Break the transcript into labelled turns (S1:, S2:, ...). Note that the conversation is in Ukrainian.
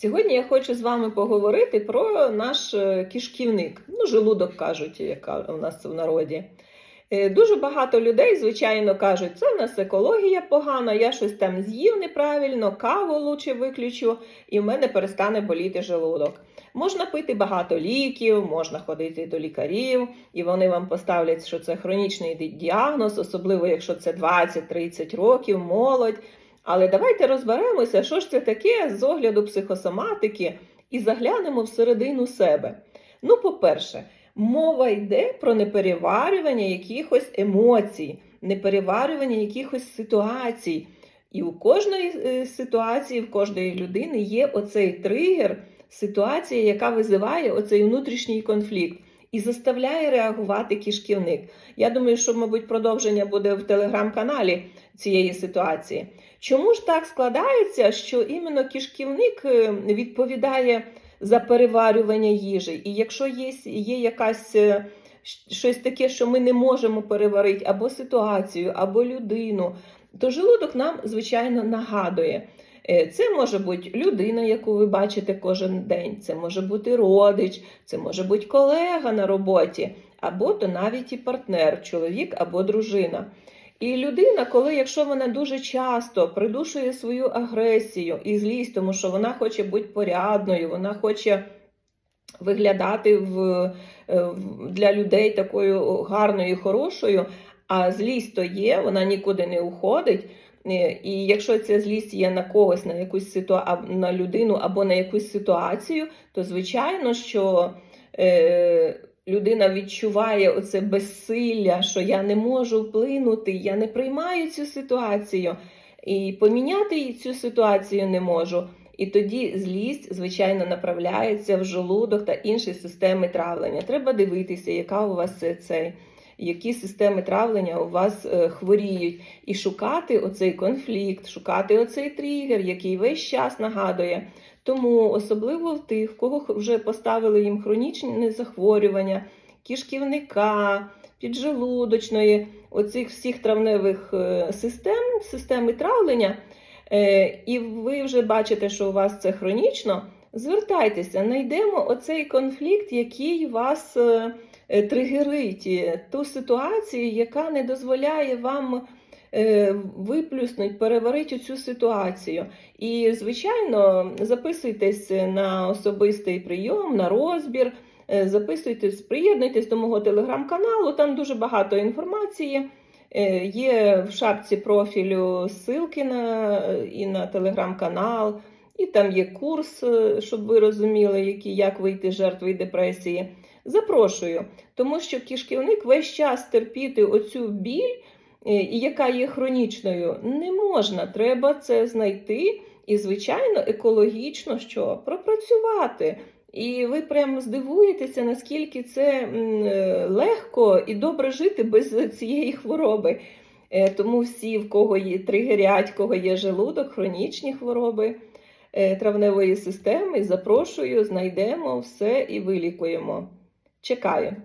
S1: Сьогодні я хочу з вами поговорити про наш е, кишківник, ну, желудок кажуть, яка у нас в народі. Е, Дуже багато людей, звичайно, кажуть, це в нас екологія погана, я щось там з'їв неправильно, каву лучше виключу, і в мене перестане боліти желудок. Можна пити багато ліків, можна ходити до лікарів, і вони вам поставлять, що це хронічний діагноз, особливо якщо це 20-30 років, молодь. Але давайте розберемося, що ж це таке з огляду психосоматики, і заглянемо всередину себе. Ну, по-перше, мова йде про непереварювання якихось емоцій, непереварювання якихось ситуацій. І у кожної е, ситуації, в кожної людини є оцей тригер, ситуація, яка визиває оцей внутрішній конфлікт і заставляє реагувати кишківник. Я думаю, що, мабуть, продовження буде в телеграм-каналі цієї ситуації. Чому ж так складається, що іменно кишківник е, відповідає за переварювання їжі? І якщо є, є якась е, щось таке, що ми не можемо переварити, або ситуацію, або людину, то желудок нам, звичайно, нагадує. Е, Це може бути людина, яку ви бачите кожен день, це може бути родич, це може бути колега на роботі, або то навіть і партнер, чоловік або дружина. І людина, коли якщо вона дуже часто придушує свою агресію і злість, тому що вона хоче бути порядною, вона хоче виглядати в, е, для людей такою гарною, і хорошою, а злість то є, вона нікуди не уходить. Е, І якщо ця злість є на когось, на якусь ситуа... на людину або на якусь ситуацію, то звичайно, що е, людина відчуває оце безсилля, що я не можу вплинути, я не приймаю цю ситуацію, і поміняти цю ситуацію не можу. І тоді злість, звичайно, направляється в желудок та інші системи травлення. Треба дивитися, яка у вас це, цей, які системи травлення у вас е, хворіють, і шукати оцей конфлікт, шукати оцей тригер, який весь час нагадує. Тому особливо в тих, в кого вже поставили їм хронічне захворювання, кишківника, піджелудочної, оцих всіх травневих е, систем, системи травлення, е, і ви вже бачите, що у вас це хронічно, звертайтеся, знайдемо оцей конфлікт, який вас тригерить, е, ту ситуацію, яка не дозволяє вам е, виплюснути, переварити цю ситуацію. І, звичайно, записуйтесь на особистий прийом, на розбір. Е, Записуйтесь, приєднуйтесь до мого телеграм-каналу, там дуже багато інформації. Є в шапці профілю ссылки на, і на телеграм-канал, і там є курс, е, щоб ви розуміли, які, як вийти з жертви депресії. Запрошую, тому що кишківник весь час терпіти оцю біль, е, яка є хронічною, не можна. Треба це знайти і, звичайно, екологічно що пропрацювати. І ви прямо здивуєтеся, наскільки це е, легко і добре жити без цієї хвороби. Тому всі, в кого є тригерять, в кого є желудок, хронічні хвороби травневої системи, запрошую, знайдемо все і вилікуємо. Чекаю.